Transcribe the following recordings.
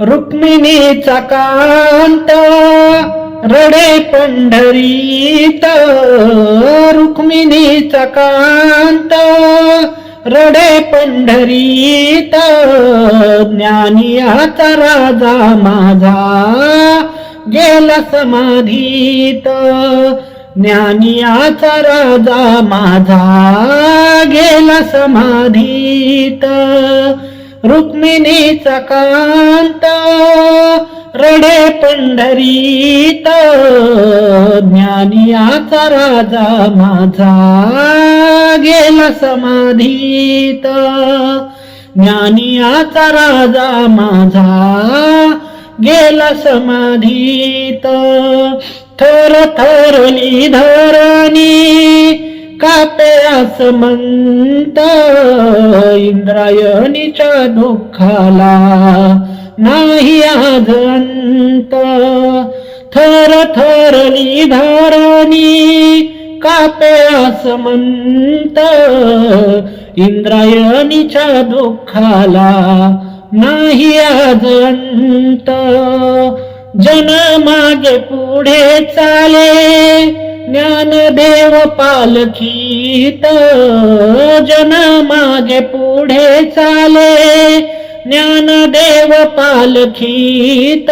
रुक्मिणीचा कांत रडे पंढरीत रुक्मिणीचा कांत रडे पंढरीत ज्ञानियाचा राजा माझा गेला समाधीत. ज्ञानियाचा राजा माझा गेला समाधीत. रुक्मिणीचा कांत रडे पंढरीत ज्ञानियाचा राजा माझा गेला समाधीत. ज्ञानियाचा राजा माझा गेला समाधीत. थर थरली धरणी कापे आसमंत इंद्रायणीच्या दुःखाला नाही आज अंत. थर थरली धरणी कापे आसमंत इंद्रायणीच्या दुःखाला नाही आज अंत. जन मागे पुढे चाले. ज्ञानदेव पालखीत जन मागे पुढे चाले. ज्ञानदेव पालखीत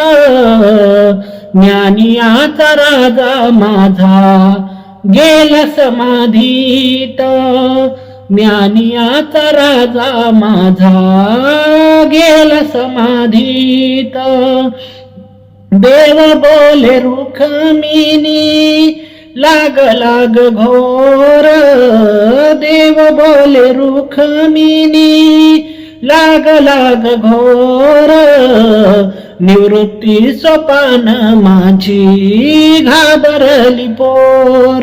ज्ञानियाचा राजा माझा गेला समाधीत. ज्ञानियाचा राजा माझा गेला समाधीत. देव बोले रुखमिनी लाग लाग घोर. देव बोले रुखमिनी लाग लाग घोर. निवृत्ती सोपान माझी घाबरली पोर.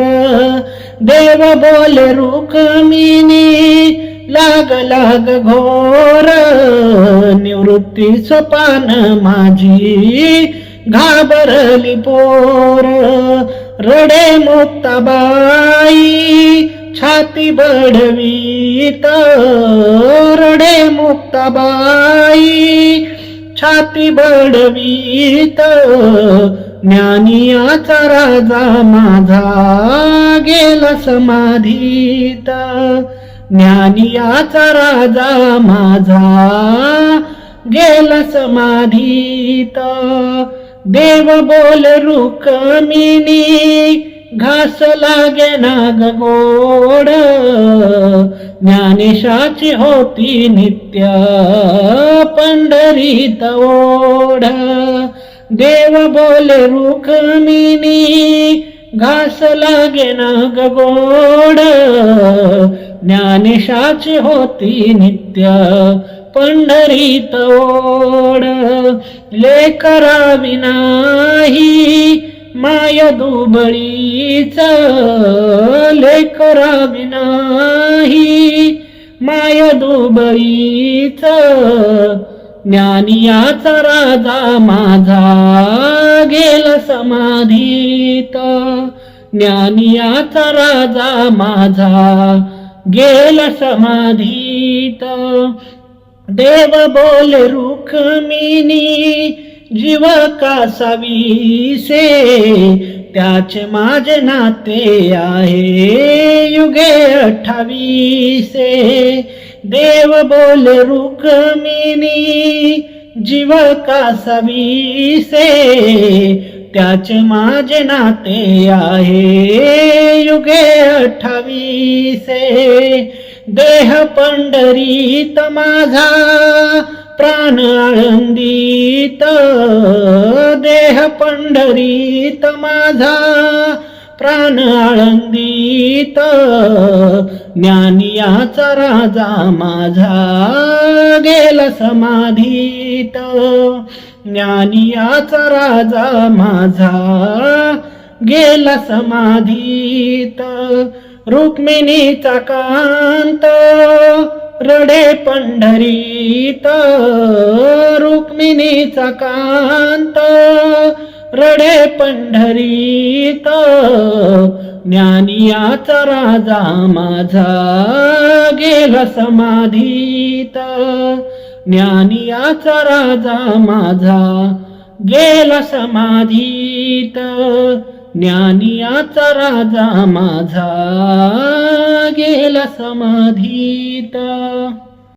देव बोले रुखमिनी लाग लाग घोर. निवृत्ती सोपान माझी घाबरली पोर. रडे मुक्ताबाई छाती बढवीत रडे मुक्ताबाई छाती बढवीत ज्ञानियाचा राजा माझा गेला समाधीत. ज्ञानियाचा राजा माझा गेला समाधीत. देव बोल रुक्मिणी घास लागे नाग गोड ज्ञानेशाची होती नित्य पंढरीत ओढ. देव बोल रुक्मिणी घास लागे नाग गोड ज्ञानेशाची होती नित्य पंढरीत ओढ. लेकरा विनाही माय दुबळीच. लेकरा विनाही माय दुबळीच. ज्ञानियाचा राजा माझा गेल समाधीत. ज्ञानियाचा राजा माझा गेल समाधीत. देव बोल रुक्मिणी जीव कासावीसे त्याचे माझे नाते आहे युगे अठ्ठावीसे देव बोल रुक्मिणी जीव कासावीसे त्याचे माझे नाते आहे युगे अठ्ठावीसे देह पंढरीत माझा प्राण आळंदीत देह पंढरीत माझा प्राण आळंदीत ज्ञानियाचा राजा माझा गेला समाधीत. ज्ञानियाचा राजा माझा गेला समाधीत. रुक्मिणीचा कांत रडे पंढरीत. रुक्मिणीचा कांत रडे पंढरीत. ज्ञानियाचा राजा माझा गेला समाधीत. ज्ञानियाचा राजा माझा गेला समाधीत. ज्ञानियाचा राजा माझा गेला समाधीता.